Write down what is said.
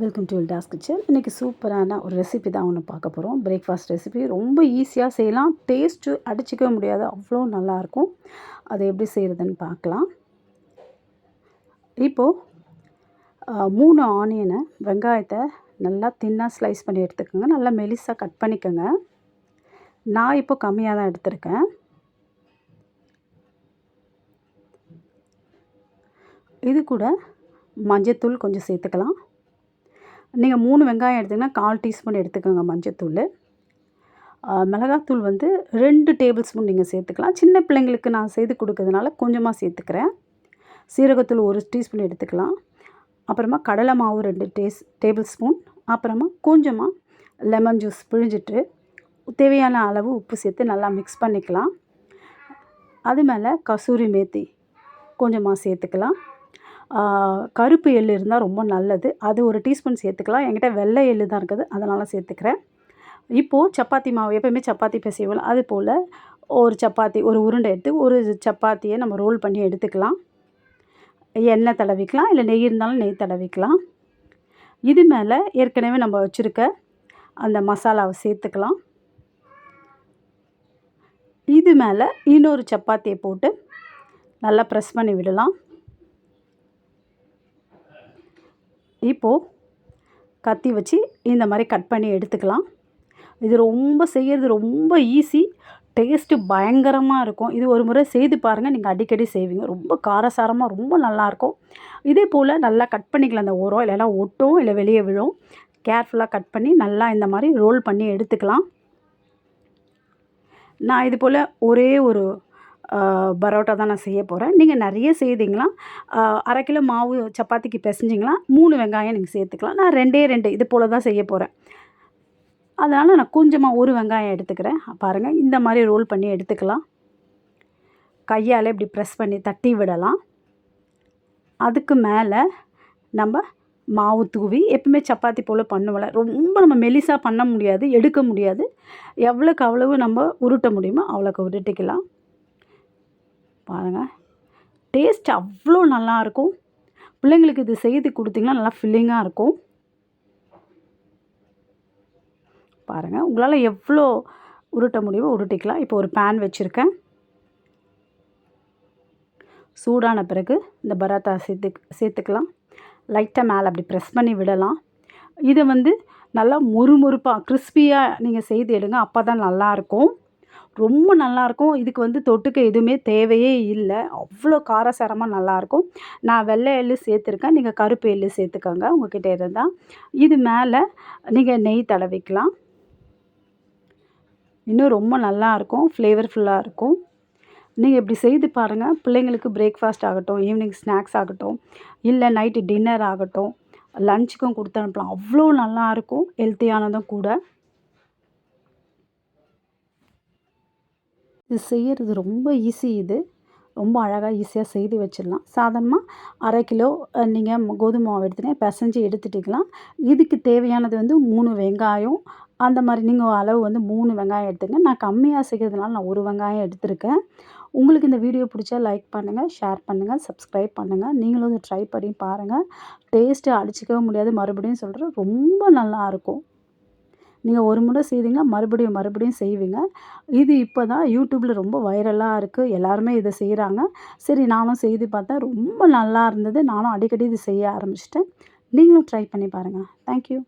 Welcome to toss kitchen இன்றைக்கி சூப்பரான ஒரு ரெசிபி தான் ஒன்று பார்க்க போகிறோம் பிரேக்ஃபாஸ்ட் ரெசிபி ரொம்ப ஈஸியாக செய்யலாம். டேஸ்ட்டு அடிச்சிக்கவே முடியாது. அவ்வளோ நல்லாயிருக்கும் அதை எப்படி செய்கிறதுன்னு பார்க்கலாம். இப்போது மூணு ஆனியனை வெங்காயத்தை நல்லா தின்னாக ஸ்லைஸ் பண்ணி எடுத்துக்கோங்க. நல்லா மெலிசாக கட் பண்ணிக்கோங்க. நான் இப்போ கம்மியாக தான் எடுத்திருக்கேன். இது கூட மஞ்சத்தூள் கொஞ்சம் சேர்த்துக்கலாம். நீங்கள் மூணு வெங்காயம் எடுத்திங்கன்னா கால் டீஸ்பூன் எடுத்துக்கோங்க மஞ்சத்தூள். மிளகாத்தூள் வந்து ரெண்டு டேபிள் ஸ்பூன் நீங்கள் சேர்த்துக்கலாம். சின்ன பிள்ளைங்களுக்கு நான் செய்து கொடுக்கறதுனால கொஞ்சமாக சேர்த்துக்கிறேன். சீரகத்தூள் ஒரு டீஸ்பூன் எடுத்துக்கலாம். அப்புறமா கடலை மாவு ரெண்டு டேஸ் டேபிள் ஸ்பூன். அப்புறமா கொஞ்சமாக லெமன் ஜூஸ் பிழிஞ்சிட்டு தேவையான அளவு உப்பு சேர்த்து நல்லா மிக்ஸ் பண்ணிக்கலாம். அது மேலே கசூரி மேத்தி கொஞ்சமாக சேர்த்துக்கலாம். கருப்பு எள் இருந்தால் ரொம்ப நல்லது. அது ஒரு டீஸ்பூன் சேர்த்துக்கலாம். என்கிட்ட வெள்ளை எள் தான் இருக்குது. அதனால் சேர்த்துக்கிறேன். இப்போது சப்பாத்தி மாவு எப்போயுமே சப்பாத்தி பிசைவோம் அது போல் ஒரு சப்பாத்தி ஒரு உருண்டை எடுத்து ஒரு சப்பாத்தியை நம்ம ரோல் பண்ணி எடுத்துக்கலாம். எண்ணெய் தடவிக்கலாம். இல்லை நெய் இருந்தாலும் நெய் தடவிக்கலாம். இது மேலே ஏற்கனவே நம்ம வச்சுருக்க அந்த மசாலாவை சேர்த்துக்கலாம். இது மேலே இன்னொரு சப்பாத்தியை போட்டு நல்லா ப்ரெஸ் பண்ணி விடலாம். இப்போது கத்தி வச்சு இந்த மாதிரி கட் பண்ணி எடுத்துக்கலாம். இது ரொம்ப செய்கிறது ரொம்ப ஈஸி டேஸ்ட்டு பயங்கரமாக இருக்கும். இது ஒரு முறை செய்து பாருங்கள் நீங்கள் அடிக்கடி செய்வீங்க. ரொம்ப காரசாரமாக ரொம்ப நல்லாயிருக்கும். இதே போல் நல்லா கட் பண்ணிக்கலாம். அந்த ஓரம் இல்லைனா ஒட்டும் இல்லை வெளியே விழும். கேர்ஃபுல்லாக கட் பண்ணி நல்லா இந்த மாதிரி ரோல் பண்ணி எடுத்துக்கலாம். நான் இது போல் ஒரே ஒரு பரோட்டா தான் நான் செய்ய போகிறேன் நீங்கள் நிறைய செய்தீங்களா அரை கிலோ மாவு சப்பாத்திக்கு பிசைஞ்சிங்களா? மூணு வெங்காயம் நீங்கள் சேர்த்துக்கலாம். நான் ரெண்டே ரெண்டு இது போல் தான் செய்ய போகிறேன் அதனால் நான் கொஞ்சமாக ஒரு வெங்காயம் எடுத்துக்கிறேன். பாருங்கள் இந்த மாதிரி ரோல் பண்ணி எடுத்துக்கலாம். கையால் இப்படி ப்ரெஸ் பண்ணி தட்டி விடலாம். அதுக்கு மேலே நம்ம மாவு தூவி எப்பவுமே சப்பாத்தி போல் பண்ணுவோம்ல. ரொம்ப நம்ம மெலிசாக பண்ண முடியாது எடுக்க முடியாது. எவ்வளோக்கு அவ்வளவு நம்ம உருட்ட முடியுமோ அவ்வளோக்கு உருட்டிக்கலாம். பாருங்கள் டேஸ்ட் அவ்வளோ நல்லாயிருக்கும் பிள்ளைங்களுக்கு இது செய்து கொடுத்தீங்கன்னா நல்லா ஃபில்லிங்காக இருக்கும். பாருங்கள் உங்களால் எவ்வளோ உருட்ட முடியுமோ உருட்டிக்கலாம். இப்போ ஒரு பேன் வச்சுருக்கேன். சூடான பிறகு இந்த பராத்தா சேர்த்து சேர்த்துக்கலாம். லைட்டாக மேலே அப்படி ப்ரெஸ் பண்ணி விடலாம். இதை வந்து நல்லா முறுமுறுப்பாக கிறிஸ்பியாக நீங்கள் செய்து எடுங்க. அப்போ தான் நல்லாயிருக்கும் ரொம்ப நல்லாயிருக்கும் இதுக்கு வந்து தொட்டுக்க எதுவுமே தேவையே இல்லை. அவ்வளோ காரசாரமாக நல்லாயிருக்கும் நான் வெள்ளை எள்ளு சேர்த்துருக்கேன். நீங்கள் கருப்பு எள்ளு சேர்த்துக்கோங்க. உங்கள்கிட்ட இருந்தால் இது மேலே நீங்கள் நெய் தடவிக்கலாம். இன்னும் ரொம்ப நல்லாயிருக்கும் ஃப்ளேவர்ஃபுல்லாக இருக்கும். நீங்கள் இப்படி செய்து பாருங்கள் பிள்ளைங்களுக்கு பிரேக்ஃபாஸ்ட் ஆகட்டும் ஈவினிங் ஸ்நாக்ஸ் ஆகட்டும் இல்லை நைட்டு டின்னர் ஆகட்டும் லஞ்சுக்கும் கொடுத்து அனுப்பலாம். அவ்வளோ நல்லாயிருக்கும் ஹெல்த்தியானதும் கூட. இது செய்கிறது ரொம்ப ஈஸி இது. ரொம்ப அழகாக ஈஸியாக செய்து வச்சிடலாம். சாதாரணமாக அரை கிலோ நீங்கள் கோதுமை மாவு எடுத்துங்க பிசைஞ்சு எடுத்துட்டிக்கலாம். இதுக்கு தேவையானது வந்து மூணு வெங்காயம். அந்த மாதிரி நீங்கள் அளவு வந்து மூணு வெங்காயம் எடுத்துங்க. நான் கம்மியாக செய்கிறதுனால நான் ஒரு வெங்காயம் எடுத்திருக்கேன். உங்களுக்கு இந்த வீடியோ பிடிச்சா லைக் பண்ணுங்கள் ஷேர் பண்ணுங்கள் சப்ஸ்கிரைப் பண்ணுங்கள் நீங்களும் இதை ட்ரை பண்ணி பாருங்கள் டேஸ்ட்டு அடிச்சிக்கவே முடியாது. மறுபடியும் சொல்கிறேன் ரொம்ப நல்லாயிருக்கும் நீங்கள் ஒரு முறை செய்தீங்கன்னா மறுபடியும் மறுபடியும் செய்வீங்க. இது இப்போ தான் யூடியூப்பில் ரொம்ப வைரலாக இருக்குது எல்லாருமே இதை செய்கிறாங்க சரி நானும் செய்து பார்த்தேன். ரொம்ப நல்லா இருந்தது. நானும் அடிக்கடி இது செய்ய ஆரம்பிச்சிட்டேன். நீங்களும் ட்ரை பண்ணி பாருங்கள் தேங்க்யூ